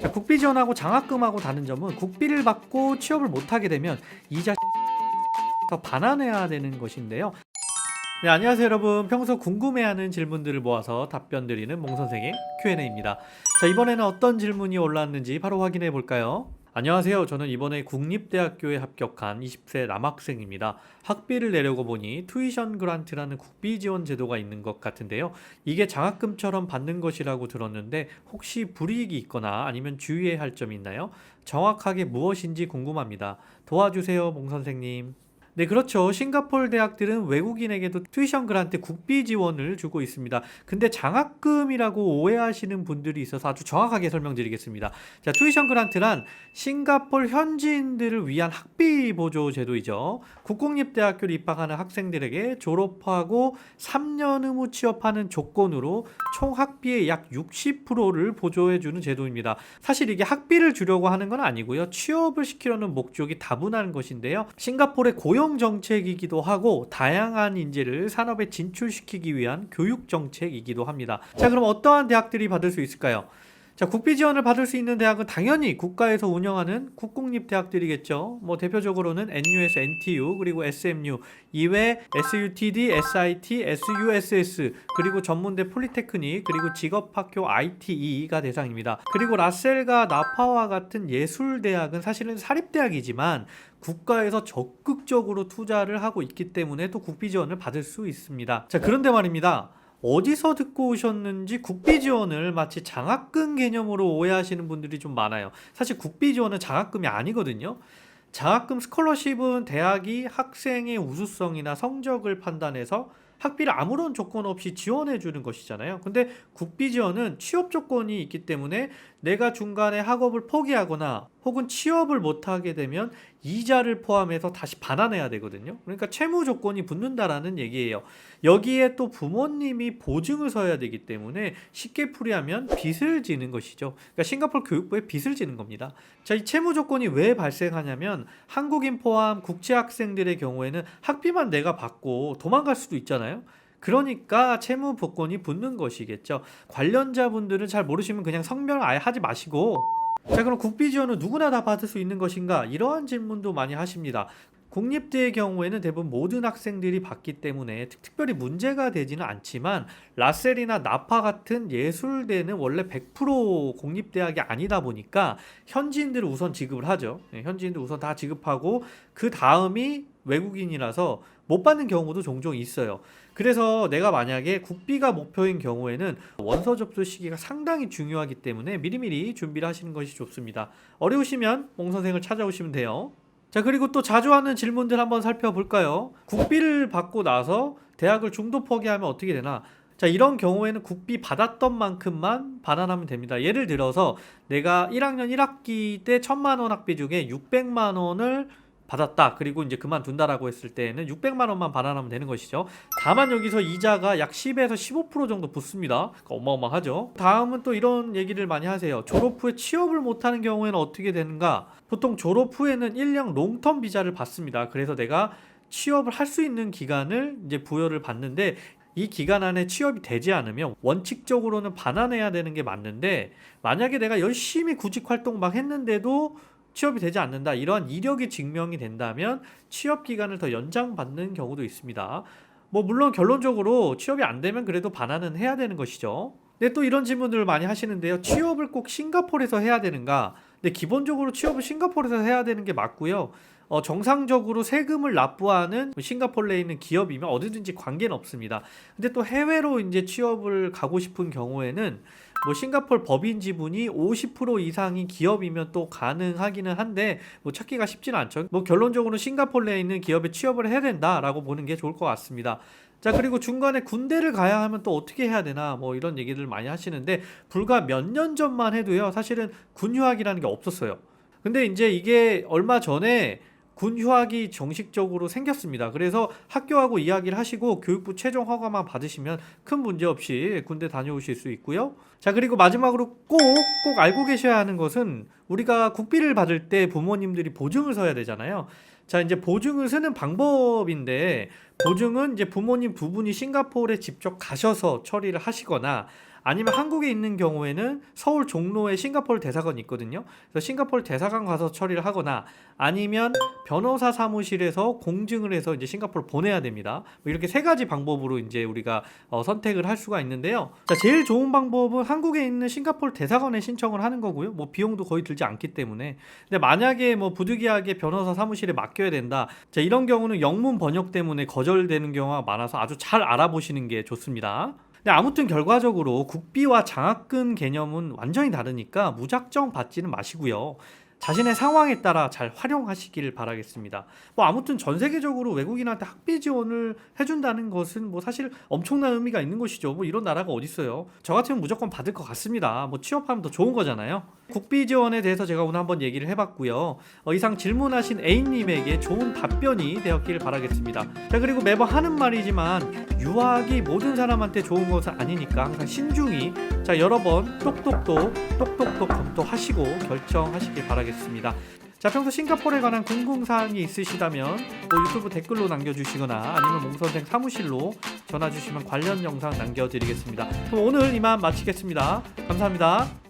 자, 국비 지원하고 장학금하고 다른 점은 국비를 받고 취업을 못하게 되면 이자 더 반환해야 되는 것인데요. 네, 안녕하세요 여러분. 평소 궁금해하는 질문들을 모아서 답변 드리는 몽 선생의 Q&A입니다. 자, 이번에는 어떤 질문이 올라왔는지 바로 확인해 볼까요? 안녕하세요. 저는 이번에 국립대학교에 합격한 20세 남학생입니다. 학비를 내려고 보니 투이션 그란트라는 국비 지원 제도가 있는 것 같은데요. 이게 장학금처럼 받는 것이라고 들었는데 혹시 불이익이 있거나 아니면 주의해야 할 점이 있나요? 정확하게 무엇인지 궁금합니다. 도와주세요, 몽 선생님. 네, 그렇죠. 싱가포르 대학들은 외국인에게도 튜이션 그란트 국비 지원을 주고 있습니다. 근데 장학금이라고 오해하시는 분들이 있어서 아주 정확하게 설명드리겠습니다. 자, 튜이션 그란트란 싱가포르 현지인들을 위한 학비 보조 제도이죠. 국공립대학교를 입학하는 학생들에게 졸업하고 3년 의무 취업하는 조건으로 총 학비의 약 60%를 보조해주는 제도입니다. 사실 이게 학비를 주려고 하는 건 아니고요. 취업을 시키려는 목적이 다분한 것인데요. 싱가포르의 고용 정책이기도 하고 다양한 인재를 산업에 진출시키기 위한 교육 정책이기도 합니다. 자, 그럼 어떠한 대학들이 받을 수 있을까요? 자, 국비 지원을 받을 수 있는 대학은 당연히 국가에서 운영하는 국공립 대학들이겠죠. 뭐 대표적으로는 NUS, NTU, 그리고 SMU, 이외 SUTD, SIT, SUSS, 그리고 전문대 폴리테크닉, 그리고 직업학교 ITE가 대상입니다. 그리고 라셀과 나파와 같은 예술 대학은 사실은 사립 대학이지만 국가에서 적극적으로 투자를 하고 있기 때문에 또 국비 지원을 받을 수 있습니다. 자, 그런데 말입니다. 어디서 듣고 오셨는지 국비 지원을 마치 장학금 개념으로 오해하시는 분들이 좀 많아요. 사실 국비 지원은 장학금이 아니거든요. 장학금 스콜러십은 대학이 학생의 우수성이나 성적을 판단해서 학비를 아무런 조건 없이 지원해 주는 것이잖아요. 근데 국비 지원은 취업 조건이 있기 때문에 내가 중간에 학업을 포기하거나 혹은 취업을 못 하게 되면 이자를 포함해서 다시 반환해야 되거든요. 그러니까 채무 조건이 붙는다라는 얘기예요. 여기에 또 부모님이 보증을 서야 되기 때문에 쉽게 풀이하면 빚을 지는 것이죠. 그러니까 싱가포르 교육부에 빚을 지는 겁니다. 자, 이 채무 조건이 왜 발생하냐면 한국인 포함 국제 학생들의 경우에는 학비만 내가 받고 도망갈 수도 있잖아요. 그러니까 채무 복권이 붙는 것이겠죠. 관련자분들은 잘 모르시면 그냥 성명을 아예 하지 마시고 자 그럼 국비 지원은 누구나 다 받을 수 있는 것인가 이러한 질문도 많이 하십니다. 국립대의 경우에는 대부분 모든 학생들이 받기 때문에 특- 특별히 문제가 되지는 않지만 라셀이나 나파 같은 예술대는 원래 100% 공립대학이 아니다 보니까 현지인들을 우선 지급을 하죠. 네, 현지인들 우선 다 지급하고 그 다음이 외국인이라서 못 받는 경우도 종종 있어요. 그래서 내가 만약에 국비가 목표인 경우에는 원서 접수 시기가 상당히 중요하기 때문에 미리미리 준비를 하시는 것이 좋습니다. 어려우시면 몽 선생을 찾아오시면 돼요. 자, 그리고 또 자주 하는 질문들 한번 살펴볼까요? 국비를 받고 나서 대학을 중도 포기하면 어떻게 되나? 자, 이런 경우에는 국비 받았던 만큼만 반환하면 됩니다. 예를 들어서 내가 1학년 1학기 때 1000만 원 학비 중에 600만 원을 받았다. 그리고 이제 그만둔다라고 했을 때에는 600만 원만 반환하면 되는 것이죠. 다만 여기서 이자가 약 10에서 15% 정도 붙습니다. 그러니까 어마어마하죠. 다음은 또 이런 얘기를 많이 하세요. 졸업 후에 취업을 못하는 경우에는 어떻게 되는가? 보통 졸업 후에는 1년 롱텀 비자를 받습니다. 그래서 내가 취업을 할 수 있는 기간을 이제 부여를 받는데 이 기간 안에 취업이 되지 않으면 원칙적으로는 반환해야 되는 게 맞는데 만약에 내가 열심히 구직 활동 막 했는데도 취업이 되지 않는다. 이러한 이력이 증명이 된다면 취업 기간을 더 연장받는 경우도 있습니다. 뭐 물론 결론적으로 취업이 안 되면 그래도 반환은 해야 되는 것이죠. 근데 또 이런 질문들을 많이 하시는데요. 취업을 꼭 싱가포르에서 해야 되는가? 근데 기본적으로 취업을 싱가포르에서 해야 되는 게 맞고요. 어, 정상적으로 세금을 납부하는 싱가포르에 있는 기업이면 어디든지 관계는 없습니다. 근데 또 해외로 이제 취업을 가고 싶은 경우에는 뭐 싱가포르 법인 지분이 50% 이상이 기업이면 또 가능하기는 한데 뭐 찾기가 쉽지는 않죠. 뭐 결론적으로 싱가포르에 있는 기업에 취업을 해야 된다라고 보는 게 좋을 것 같습니다. 자 그리고 중간에 군대를 가야 하면 또 어떻게 해야 되나 뭐 이런 얘기들 많이 하시는데 불과 몇 년 전만 해도요 사실은 군휴학이라는 게 없었어요. 근데 이제 이게 얼마 전에 군 휴학이 정식적으로 생겼습니다. 그래서 학교하고 이야기를 하시고 교육부 최종 허가만 받으시면 큰 문제 없이 군대 다녀오실 수 있고요. 자, 그리고 마지막으로 꼭, 꼭 알고 계셔야 하는 것은 우리가 국비를 받을 때 부모님들이 보증을 서야 되잖아요. 자, 이제 보증을 쓰는 방법인데 보증은 이제 부모님 두 분이 싱가포르에 직접 가셔서 처리를 하시거나 아니면 한국에 있는 경우에는 서울 종로에 싱가포르 대사관이 있거든요. 그래서 싱가포르 대사관 가서 처리를 하거나 아니면 변호사 사무실에서 공증을 해서 이제 싱가포르 보내야 됩니다. 뭐 이렇게 세 가지 방법으로 이제 우리가 어, 선택을 할 수가 있는데요. 자, 제일 좋은 방법은 한국에 있는 싱가포르 대사관에 신청을 하는 거고요. 뭐 비용도 거의 들지 않기 때문에. 근데 만약에 뭐 부득이하게 변호사 사무실에 맡겨야 된다. 자, 이런 경우는 영문 번역 때문에 거절되는 경우가 많아서 아주 잘 알아보시는 게 좋습니다. 근데 아무튼 결과적으로 국비와 장학금 개념은 완전히 다르니까 무작정 받지는 마시고요. 자신의 상황에 따라 잘 활용하시길 바라겠습니다. 뭐 아무튼 전 세계적으로 외국인한테 학비 지원을 해준다는 것은 뭐 사실 엄청난 의미가 있는 것이죠. 뭐 이런 나라가 어디 있어요? 저 같으면 무조건 받을 것 같습니다. 뭐 취업하면 더 좋은 거잖아요. 국비 지원에 대해서 제가 오늘 한번 얘기를 해봤고요. 어, 이상 질문하신 A님에게 좋은 답변이 되었길 바라겠습니다. 자 그리고 매번 하는 말이지만 유학이 모든 사람한테 좋은 것은 아니니까 항상 신중히 자 여러 번 똑똑똑 똑똑똑 검토하시고 결정하시길 바라겠습니다. 자 평소 싱가포르에 관한 궁금사항이 있으시다면 뭐 유튜브 댓글로 남겨주시거나 아니면 몽선생 사무실로 전화 주시면 관련 영상 남겨드리겠습니다. 그럼 오늘 이만 마치겠습니다. 감사합니다.